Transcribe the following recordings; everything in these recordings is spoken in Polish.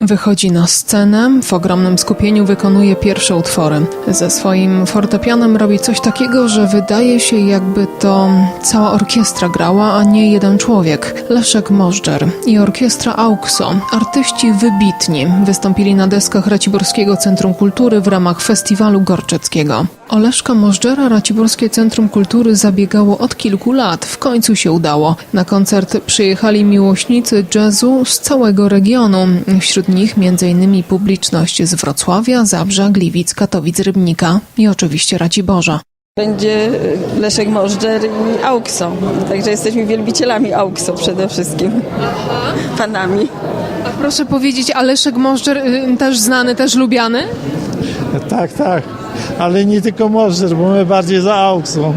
Wychodzi na scenę, w ogromnym skupieniu wykonuje pierwsze utwory. Ze swoim fortepianem robi coś takiego, że wydaje się jakby to cała orkiestra grała, a nie jeden człowiek. Leszek Możdżer i orkiestra Auxo, artyści wybitni, wystąpili na deskach Raciborskiego Centrum Kultury w ramach Festiwalu Gorczeckiego. O Leszka Możdżera Raciborskie Centrum Kultury zabiegało od kilku lat. W końcu się udało. Na koncert przyjechali miłośnicy jazzu z całego regionu. Wśród nich m.in. publiczność z Wrocławia, Zabrza, Gliwic, Katowic, Rybnika i oczywiście Raciborza. Będzie Leszek Możdżer i Aukso. Także jesteśmy wielbicielami Aukso przede wszystkim. Fanami. A proszę powiedzieć, a Leszek Możdżer y, też znany, też lubiany? Tak, tak. Ale nie tylko Możdżer, bo my bardziej za Auksą.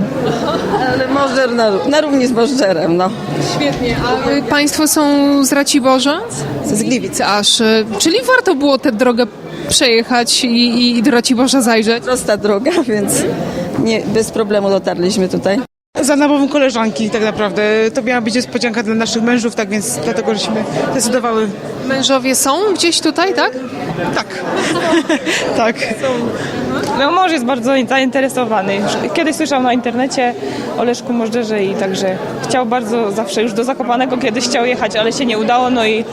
Możdżer na, na równi z Możdżerem, no. Świetnie. A y, państwo są z Raciborza? Z Gliwic. Aż, y, czyli warto było tę drogę przejechać i, i do Raciborza zajrzeć? Prosta droga, więc nie, bez problemu dotarliśmy tutaj. Za namową koleżanki tak naprawdę. To miała być niespodzianka dla naszych mężów, tak więc dlatego żeśmy decydowały. Mężowie są gdzieś tutaj, tak? Tak. tak. No mąż jest bardzo zainteresowany. Kiedyś słyszał na internecie o Leszku Możdżerze i także chciał bardzo zawsze już do Zakopanego kiedyś chciał jechać, ale się nie udało, no i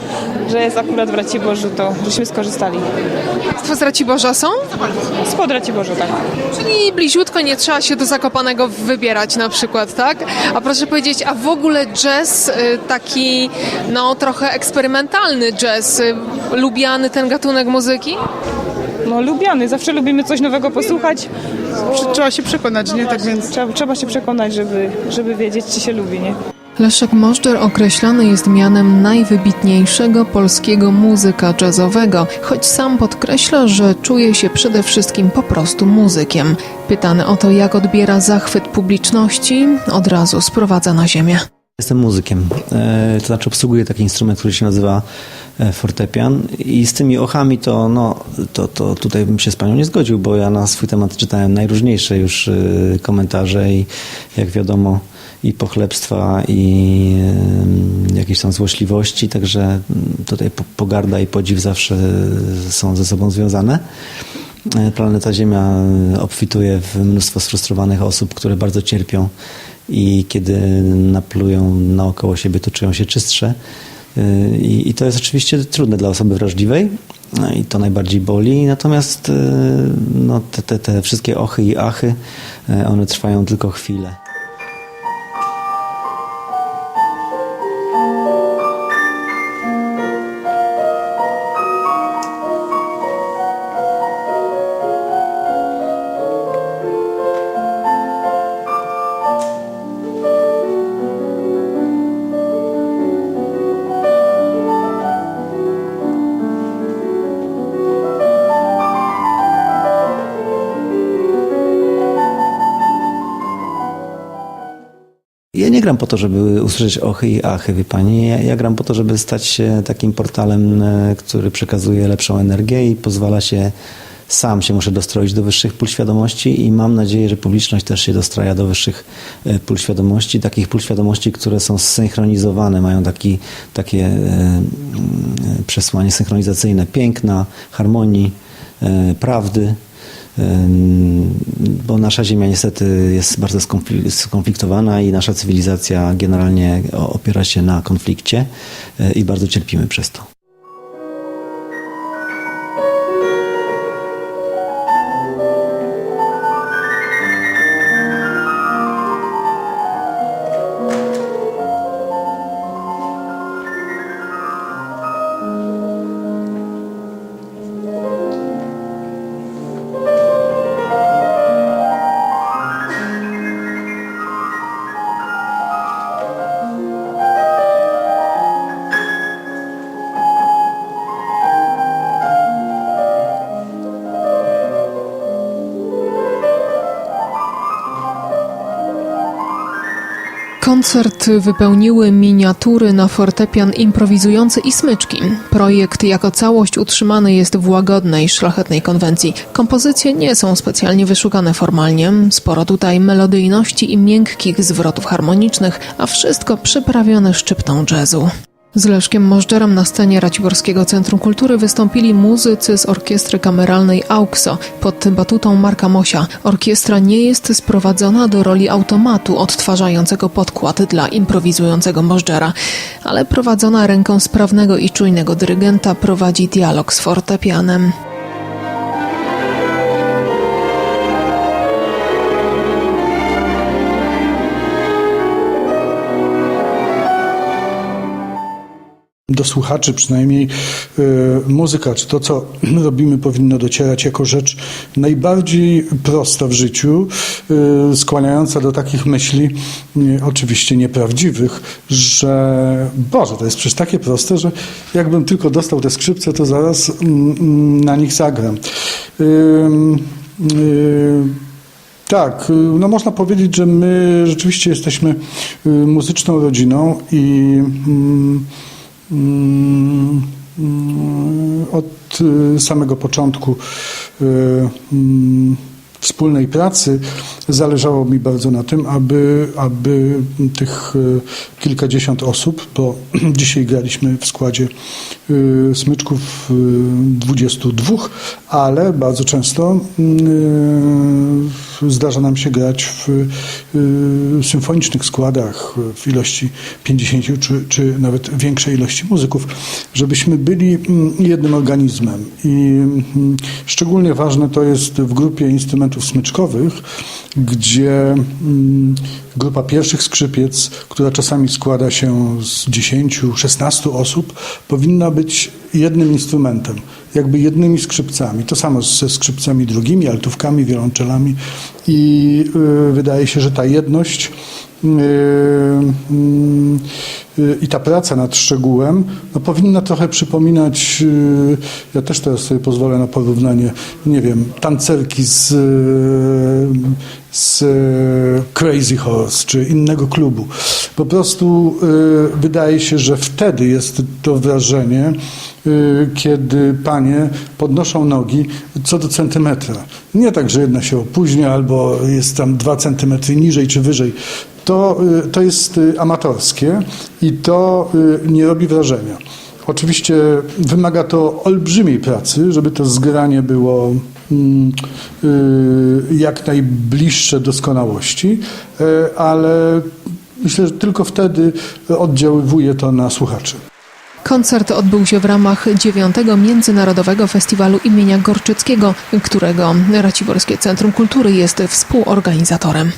że jest akurat w Raciborzu, to żeśmy skorzystali. Państwo z Raciborza są? Spod Raciborza, tak. Czyli bliziutko nie trzeba się do Zakopanego wybierać na przykład, tak? A proszę powiedzieć, a w ogóle jazz y, taki, no trochę eksperymentalny jazz, y, lubiany ten gatunek muzyki? No lubiany, zawsze lubimy coś nowego posłuchać. Trzeba się przekonać, nie? Tak więc Trzeba, trzeba się przekonać, żeby, żeby wiedzieć, czy się lubi, nie? Leszek Możdżer określany jest mianem najwybitniejszego polskiego muzyka jazzowego, choć sam podkreśla, że czuje się przede wszystkim po prostu muzykiem. Pytany o to, jak odbiera zachwyt publiczności, od razu sprowadza na ziemię. Jestem muzykiem, e, to znaczy obsługuję taki instrument, który się nazywa e, fortepian i z tymi ochami to, no, to, to tutaj bym się z panią nie zgodził, bo ja na swój temat czytałem najróżniejsze już e, komentarze i jak wiadomo i pochlebstwa i jakieś tam złośliwości, także mm, tutaj po- pogarda i podziw zawsze są ze sobą związane. E, Planeta Ziemia e, obfituje w mnóstwo sfrustrowanych osób, które bardzo cierpią i kiedy naplują naokoło siebie, to czują się czystsze. E, I, I to jest oczywiście trudne dla osoby wrażliwej no i to najbardziej boli. Natomiast no, te, te, te wszystkie ochy i achy, one trwają tylko chwilę. Gram po to, żeby usłyszeć ochy i achy, wie pani. Ja, ja gram po to, żeby stać się takim portalem, e, który przekazuje lepszą energię i pozwala się sam się muszę dostroić do wyższych pól świadomości i mam nadzieję, że publiczność też się dostraja do wyższych e, pól świadomości, takich pól świadomości, które są zsynchronizowane, mają taki, takie e, przesłanie synchronizacyjne piękna, harmonii, prawdy. Bo nasza Ziemia niestety jest bardzo skonfli- skonfliktowana i nasza cywilizacja generalnie opiera się na konflikcie y, i bardzo cierpimy przez to. Koncert wypełniły miniatury na fortepian improwizujący i smyczki. Projekt jako całość utrzymany jest w łagodnej, szlachetnej konwencji. Kompozycje nie są specjalnie wyszukane formalnie, sporo tutaj melodyjności i miękkich zwrotów harmonicznych, a wszystko przyprawione szczyptą jazzu. Z Leszkiem Możdżerem na scenie Raciborskiego Centrum Kultury wystąpili muzycy z orkiestry kameralnej AUXO pod batutą Marka Mosia. Orkiestra nie jest sprowadzona do roli automatu odtwarzającego podkład dla improwizującego Możdżera, ale prowadzona ręką sprawnego i czujnego dyrygenta prowadzi dialog z fortepianem. Do słuchaczy przynajmniej y, muzyka, czy to, co robimy, powinno docierać jako rzecz najbardziej prosta w życiu, y, skłaniająca do takich myśli, nie, oczywiście nieprawdziwych, że Boże, to jest przecież takie proste, że jakbym tylko dostał te skrzypce, to zaraz mm, mm, na nich zagram. Y, tak, y, no można powiedzieć, że my rzeczywiście jesteśmy y, muzyczną rodziną i mm, od y, samego początku y, mm, wspólnej pracy zależało mi bardzo na tym, aby, aby tych y, kilkadziesiąt osób, bo dzisiaj graliśmy w składzie smyczków y, 22, ale bardzo często zdarza nam się grać w y, symfonicznych składach w ilości 50 czy, czy nawet większej ilości muzyków, żebyśmy byli mm, jednym organizmem. I mm, szczególnie ważne to jest w grupie instrumentów smyczkowych, gdzie mm, grupa pierwszych skrzypiec, która czasami składa się z 10-16 osób, powinna być jednym instrumentem, jakby jednymi skrzypcami. To samo ze skrzypcami drugimi, altówkami, wiolonczelami i y, wydaje się, że ta jedność y, y, i ta praca nad szczegółem no, powinna trochę przypominać, ja też teraz sobie pozwolę na porównanie, nie wiem, tancerki z, z Crazy Horse czy innego klubu. Po prostu y, wydaje się, że wtedy jest to wrażenie, y, kiedy panie podnoszą nogi co do centymetra. Nie tak, że jedna się opóźnia albo jest tam dwa centymetry niżej czy wyżej. To, to jest amatorskie i to nie robi wrażenia. Oczywiście wymaga to olbrzymiej pracy, żeby to zgranie było jak najbliższe doskonałości, y, ale myślę, że tylko wtedy oddziaływuje to na słuchaczy. Koncert odbył się w ramach dziewiątego Międzynarodowego Festiwalu imienia Gorczyckiego, którego Raciborskie Centrum Kultury jest współorganizatorem.